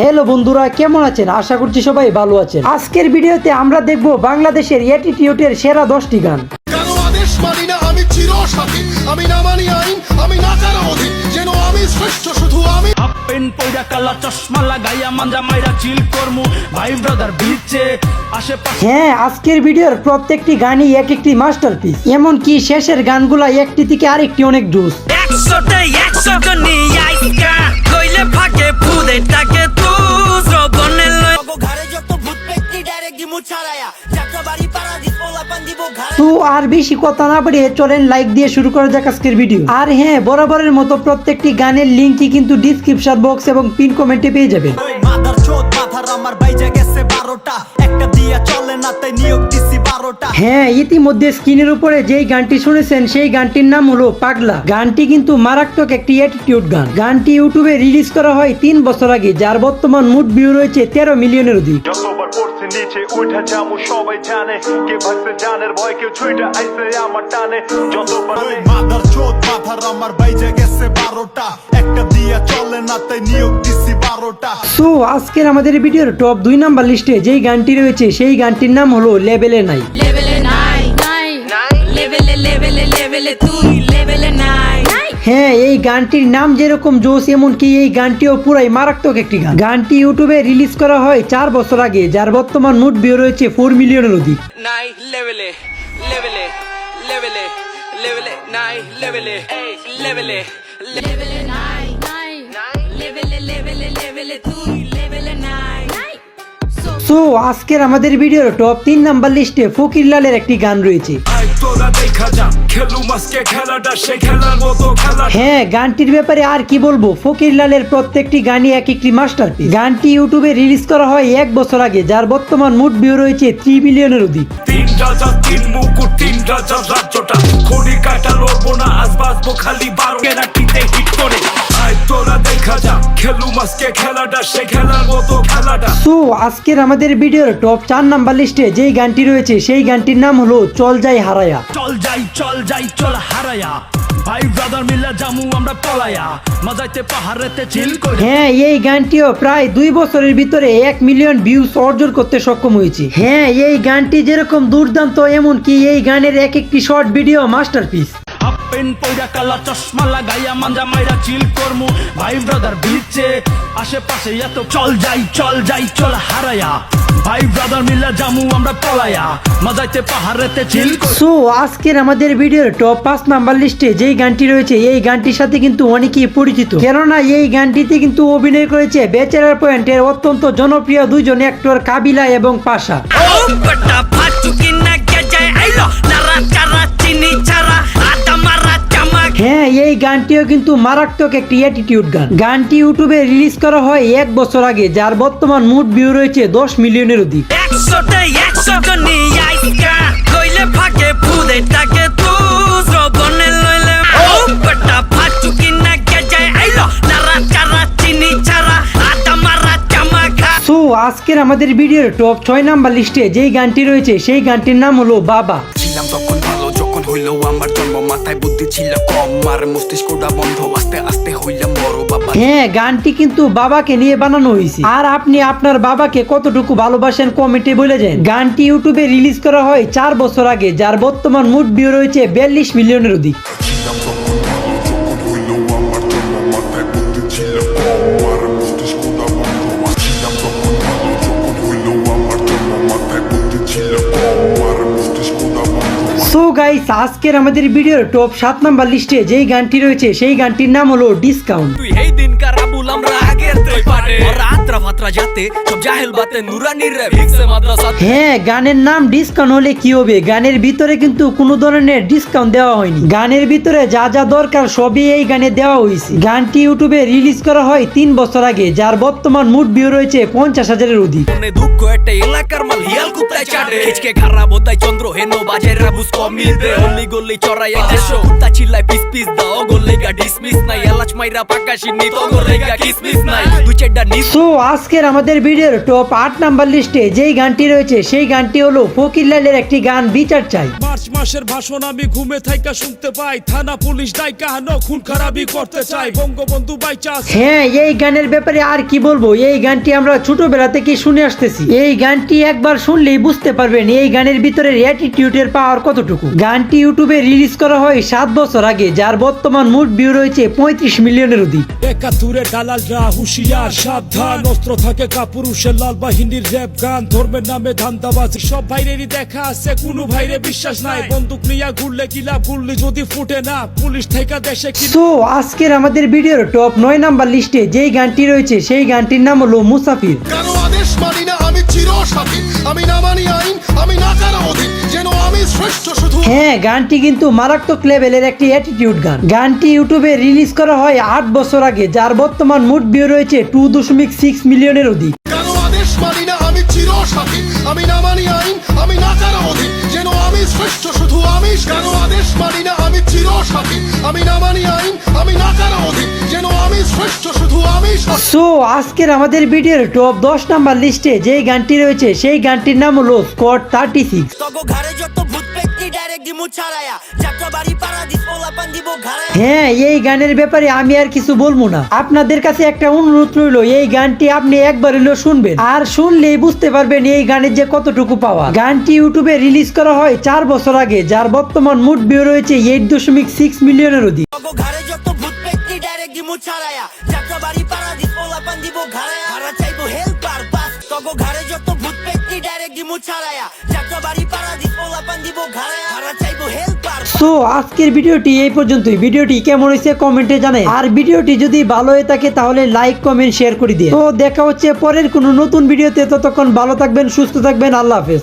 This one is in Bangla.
হ্যালো বন্ধুরা কেমন আছেন? আশা করছি সবাই ভালো আছেন। আজকের ভিডিওতে আমরা দেখব বাংলাদেশের অ্যাটিটিউডের সেরা দশটি গান। কেন আদেশ না? আমি চির সাথী আমি না আইন আমি না কারও অধীন। যেন আমি শ্রেষ্ঠ শুধু আমি পেন পয়রা কালা চশমা লাগাইয়া চিল করমু। ভাই ব্রাদার বিচে আশেপাশে। হ্যাঁ আজকের ভিডিওর প্রত্যেকটি গানই এক একটি মাস্টারপিস এমনকি শেষের গানগুলা একটি থেকে আরেকটি অনেক জোস একশোতে একশো তো আর বেশি কথা না বাড়িয়ে চলেন লাইক দিয়ে শুরু করা যাক আজকের ভিডিও আর হ্যাঁ বরাবরের মতো প্রত্যেকটি গানের লিঙ্কই কিন্তু ডিসক্রিপশন বক্স এবং পিন কমেন্টে পেয়ে যাবেন। হ্যাঁ ইতিমধ্যে স্ক্রিনের উপরে যেই গানটি শুনেছেন সেই গানটির নাম হলো পাগলা। গানটি কিন্তু মারাত্মক একটি অ্যাটিটিউড গান। গানটি ইউটিউবে রিলিজ করা হয় তিন বছর আগে যার বর্তমান মুড ভিউ রয়েছে তেরো মিলিয়নের অধিক। নিচে উঠা জামু সবাই জানে কে ভাগছে জানের ভয় কেউ ছুইটা আইসে আমার টানে। যতবার ওই মাদার চোদ মাথার আমার বাইজা গেছে বারোটা। একটা দিয়া চলে না তাই নিয়োগ দিছি বারোটা। সো আজকের আমাদের ভিডিওর টপ দুই নাম্বার লিস্টে যেই গানটি রয়েছে সেই গানটির নাম হলো লেভেলে নাই। Nine, level, level, level two, level nine, nine. হ্যাঁ এই গানটির নাম যেরকম জোশ, এমনকি এই গানটিও পুরাই মারাত্মক একটি গান। গানটি ইউটিউবে রিলিজ করা হয় চার বছর আগে, যার বর্তমান মুড বিয়ে রয়েছে ফোর মিলিয়নের অধিক। নাই লেভেলে লেভেলে লেভেলে সো আজকের আমাদের ভিডিওর টপ তিন নাম্বার লিস্টে ফকির লালের একটি গান রয়েছে। হ্যাঁ গানটির ব্যাপারে আর কি বলব? ফকির লালের প্রত্যেকটি গানই এক একটি মাস্টারপিস গানটি ইউটিউবে রিলিজ করা হয় এক বছর আগে যার বর্তমান মুড ভিউ রয়েছে থ্রি মিলিয়নের অধিক। তিন রাজা তিন মুকুট তিন রাজা রাজ্যটা। লড়বো না আজ বাজবো খালি বারো। কেনাটিতে হিট করে। আই তোরা দেখা যা খেলু মাসকে খেলাটা সে খেলার মতো খেলাটা। সো আজকের আমাদের ভিডিওর টপ চার নাম্বার লিস্টে যেই গানটি রয়েছে সেই গানটির নাম হলো চল যাই হারায়া। চল যাই চল যাই চল হারায়া। ভাই ব্রাদার মিলা জামু আমরা পলায়া। মজাইতে পাহাড়েতে চিল করে। হ্যাঁ এই গানটিও প্রায় দুই বছরের ভিতরে এক মিলিয়ন ভিউজ অর্জন করতে সক্ষম হয়েছে। হ্যাঁ এই গানটি যেরকম দুর্দান্ত এমনকি এই গানের এক একটি শর্ট ভিডিও মাস্টারপিস পেন পয়রা কালা চশমা লাগাইয়া মাঞ্জা মাইরা চিল করমু। ভাই ব্রাদার বিচে আশেপাশে এত চল যাই চল যাই চল হারায়া। ভাই ব্রাদার মিলা জামু আমরা পলায়া। মজাইতে পাহাড়েতে চিল সো আজকের আমাদের ভিডিওর টপ পাঁচ নাম্বার লিস্টে যেই গানটি রয়েছে এই গানটির সাথে কিন্তু অনেকেই পরিচিত। কেননা এই গানটিতে কিন্তু অভিনয় করেছে বেচারার পয়েন্টের অত্যন্ত জনপ্রিয় দুইজন অ্যাক্টর কাবিলা এবং পাশা। হ্যাঁ এই গানটিও কিন্তু মারাত্মক একটি অ্যাটিটিউড গান। গানটি ইউটিউবে রিলিজ করা হয় এক বছর আগে যার বর্তমান মুড ভিউ রয়েছে দশ মিলিয়নের অধিক। সো আজকের আমাদের ভিডিওর টপ ছয় নাম্বার লিস্টে যেই গানটি রয়েছে সেই গানটির নাম হলো বাবা। ছিলাম তখন হইল আমার জন্ম মাথায় বুদ্ধি ছিল কম। আর মস্তিষ্কটা বন্ধ আস্তে আস্তে হইলাম বড় বাবা। হ্যাঁ গানটি কিন্তু বাবাকে নিয়ে বানানো হয়েছে। আর আপনি আপনার বাবাকে কতটুকু ভালোবাসেন কমেন্টে বলে যান গানটি ইউটিউবে রিলিজ করা হয় চার বছর আগে যার বর্তমান মুড ভিউ রয়েছে বিয়াল্লিশ মিলিয়নের অধিক। গাইস আজকের আমাদের ভিডিওর টপ সাত নাম্বার লিস্টে যেই গানটি রয়েছে, সেই গানটির নাম হলো ডিসকাউন্ট এই দিনকার হ্যাঁ গানের নাম ডিসকাউন্ট হলে কি হবে? গানের ভিতরে কিন্তু কোনো ধরনের ডিসকাউন্ট দেওয়া হয়নি। গানের ভিতরে যা যা দরকার সবই এই গানে দেওয়া হয়েছে গানটি ইউটিউবে রিলিজ করা হয় তিন বছর আগে যার বর্তমান মুড ভিউ রয়েছে পঞ্চাশ হাজারের অধিক। দুঃখ একটা এলাকার মাল হিয়াল কুত্তায় চাটে। হিচকে খারাপ হতাই চন্দ্র হেনো বাজের রাবুস কমি দে অলি গল্লি চড়াই একশো তা চিল্লাই পিস পিস দাও গল্লে গা ডিসমিস নাই মাইরা পাকা সিন্নি তো গল্লে কিসমিস নাই দুই চারটা নিস। সো আজকের আমাদের ভিডিওর টপ আট নাম্বার লিস্টে যেই গানটি রয়েছে সেই গানটি হলো ফকির লালের একটি গান বিচার চাই। মার্চ মাসের ভাষণ আমি ঘুমে থাইকা শুনতে পাই। থানা পুলিশ দায়িকা হানো খুন খারাপি করতে চাই। বঙ্গবন্ধু বাইচা হ্যাঁ এই গানের ব্যাপারে আর কি বলব? এই গানটি আমরা ছোটবেলা থেকে শুনে আসতেছি। এই গানটি একবার শুনলেই বুঝতে পারবেন এই গানের ভিতরে অ্যাটিটিউডের পাওয়ার কতটুকু। গানটি ইউটিউবে রিলিজ করা হয় সাত বছর আগে যার বর্তমান মুড ভিউ রয়েছে পঁয়ত্রিশ মিলিয়নের অধিক একাত্তরে দালালরা হুশিয়ার সাবধান অস্ত্র থাকে কাপুরুষের লাল বাহিনীর র্যাপ গান ধর্মের নামে ধান্দাবাজি। সব ভাইরেরই দেখা আছে কোনো ভাইরে বিশ্বাস নাই। বন্দুক নিয়ে ঘুরলে কি লাভ? ঘুরলে যদি ফুটে না পুলিশ থেকে দেশে কি তো আজকের আমাদের ভিডিওর টপ নয় নাম্বার লিস্টে যেই গানটি রয়েছে সেই গানটির নাম হলো মুসাফির। কারও আদেশ মানি না? আমি চির সাথী আমি না মানি আইন আমি না হ্যাঁ গানটি কিন্তু মারাত্মক লেভেলের একটি অ্যাটিটিউড গান। গানটি ইউটিউবে রিলিজ করা হয় আট বছর আগে যার বর্তমান মুড ভিউ রয়েছে টু দশমিক সিক্স মিলিয়নের অধিক। কারও আদেশ মানি না আমি চির সাথী আমি না মানি আইন আমি না কারও অধীন। যেন আমি শ্রেষ্ঠ শুধু আমি। কারও আদেশ মানি না আমি চির সাথী আমি না মানি আইন আমি না কারও অধীন। যেন আমি শ্রেষ্ঠ শুধু আমি সো আজকের আমাদের ভিডিওর টপ দশ নাম্বার লিস্টে যেই গানটি রয়েছে সেই গানটির নাম হলো স্কট থার্টি সিক্স ঘরে যত হ্যাঁ এই গানের ব্যাপারে আমি আর কিছু বলব না। আপনাদের কাছে একটা অনুরোধ রইল এই গানটি আপনি একবার হলেও শুনবেন। আর শুনলেই বুঝতে পারবেন এই গানের যে কতটুকু পাওয়া গানটি ইউটিউবে রিলিজ করা হয় চার বছর আগে যার বর্তমান মুড ভিউ রয়েছে এইট দশমিক সিক্স মিলিয়নের অধিক। ঘরে যত সো, আজকের ভিডিওটি এই পর্যন্তই। ভিডিওটি কেমন হয়েছে কমেন্টে জানাই। আর ভিডিওটি যদি ভালো হয়ে থাকে, তাহলে লাইক, কমেন্ট, শেয়ার করে দিয়ে তো দেখা হচ্ছে পরের কোনো নতুন ভিডিওতে। ততক্ষণ ভালো থাকবেন, সুস্থ থাকবেন। আল্লাহ হাফেজ।